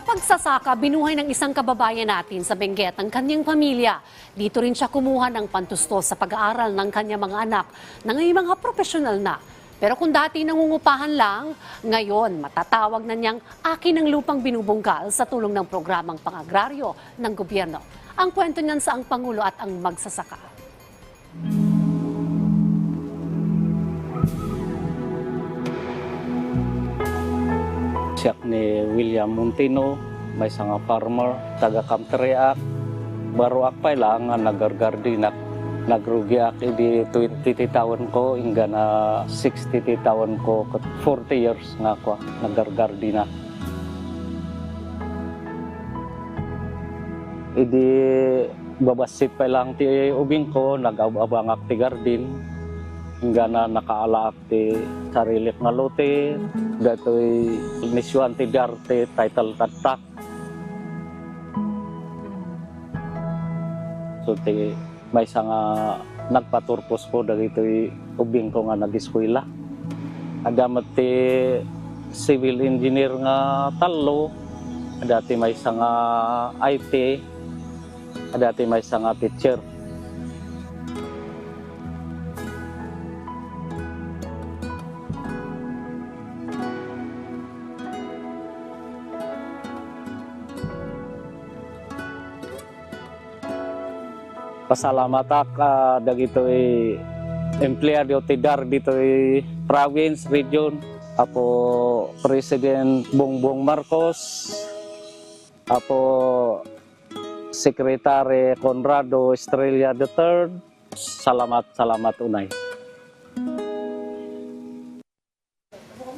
Sa pagsasaka, binuhay ng isang kababayan natin sa Benguet ang kanyang pamilya. Dito rin siya kumuha ng pantustos sa pag-aaral ng kanyang mga anak na ngayon mga profesional na. Pero kung dati nangungupahan lang, ngayon matatawag na niyang akin ang lupang binubungkal sa tulong ng programang pangagraryo ng gobyerno. Ang kwento niyan sa ang Pangulo at ang magsasaka. Siya ni William Montino, may nga farmer, taga Kamteriak. Baro akpay lang nga nagargardinak. Nagrugi ak di 20 taon ko, inga na 60 taon ko, kat 40 years nga ko, nagargardina. Idi babasit pa lang ti ubing ko, nag-abang ak ti gardin. Inga na nakaala ak ti sarili nga lote, datoy nisyon ti darte title tatak. So ti may isa nga nagpaturpos ko dagito ubing ko nga nag-eskwela. Adamat ti civil engineer nga talo, dati may isa nga IT, dati may isa nga teacher. keselamatan gitu, i gitu employer di tidar di provinsi region. Apo presiden Bongbong Marcos apo secretary Conrado Australia the Third. Selamat selamat unai